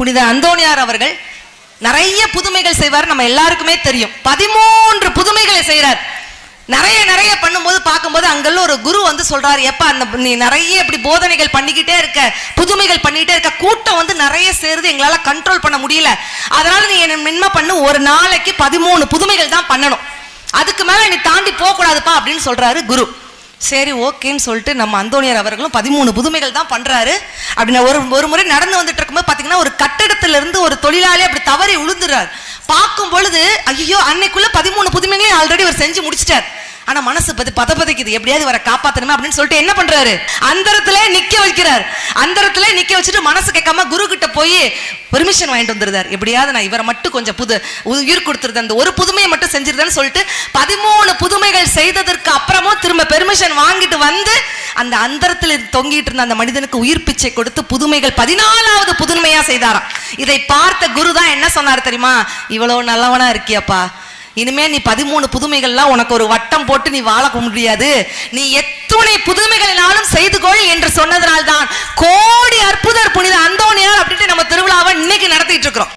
புனித அந்தோணியார் அவர்கள் நிறைய புதுமைகள் செய்வார். நம்ம எல்லாருக்குமே தெரியும். பதிமூன்று புதுமைகளை செய்றார். நிறைய நிறைய பண்ணும்போது பார்க்கும்போது அங்கெல்ல ஒரு குரு வந்து சொல்றாரு எப்ப அந்த நீ நிறைய இப்படி போதனைகள் பண்ணிக்கிட்டே இருக்க புதுமைகள் பண்ணிக்கிட்டே இருக்க கூட்டம் வந்து நிறைய சேருது எங்களால கண்ட்ரோல் பண்ண முடியல. அதனால நீ என்ன மென்மை பண்ணு ஒரு நாளைக்கு பதிமூணு புதுமைகள் தான் பண்ணணும். அதுக்கு மேல நீ தாண்டி போக கூடாதுப்பா அப்படின்னு சொல்றாரு குரு. சரி ஓகேன்னு சொல்லிட்டு நம்ம அந்தோணியார் அவர்களும் பதிமூணு புதுமைகள் தான் பண்றாரு. அப்படின்னு ஒரு ஒரு முறை நடந்து வந்துட்டு இருக்கும்போது பாத்தீங்கன்னா ஒரு கட்டடத்துல இருந்து ஒரு தொழிலாளி அப்படி தவறி விழுந்துறார் பார்க்கும் பொழுது ஐயோ அன்னைக்குள்ள பதிமூணு புதுமைகளையும் ஆல்ரெடி அவர் செஞ்சு முடிச்சிட்டார். ஆனா மனசு பத பத பதைக்குது எப்படியாவது வர காப்பாத்தணுமே அப்படின்னு சொல்லிட்டு என்ன பண்றாரு? அந்தரத்துல நிக்க வைக்கிறார். அந்தரத்துல நிக்க வச்சுட்டு மனசு கேட்காம குரு கிட்ட போய் பெர்மிஷன் வாங்கிட்டு வந்துருந்தார் எப்படியாவது நான் இவரை மட்டும் கொஞ்சம் புது உயிர் கொடுத்துருந்தேன் அந்த ஒரு புதுமையை மட்டும் செஞ்சிருந்தேன்னு சொல்லிட்டு பதிமூணு புதுமைகள் செய்ததற்கு அப்புறமும் திரும்ப பெர்மிஷன் வாங்கிட்டு வந்து அந்த அந்தரத்தில் தொங்கிட்டு இருந்த அந்த மனிதனுக்கு உயிர் பிச்சை கொடுத்து புதுமைகள் பதினாலாவது புதுமையா செய்தாராம். இதை பார்த்த குரு தான் என்ன சொன்னார் தெரியுமா? இவ்வளவு நல்லவனா இருக்கியப்பா. இனிமே நீ பதிமூணு புதுமைகள்லாம் உனக்கு ஒரு வட்டம் போட்டு நீ வாழ முடியாது. நீ எத்துணை புதுமைகளினாலும் செய்து கொள் என்று சொன்னதனால்தான்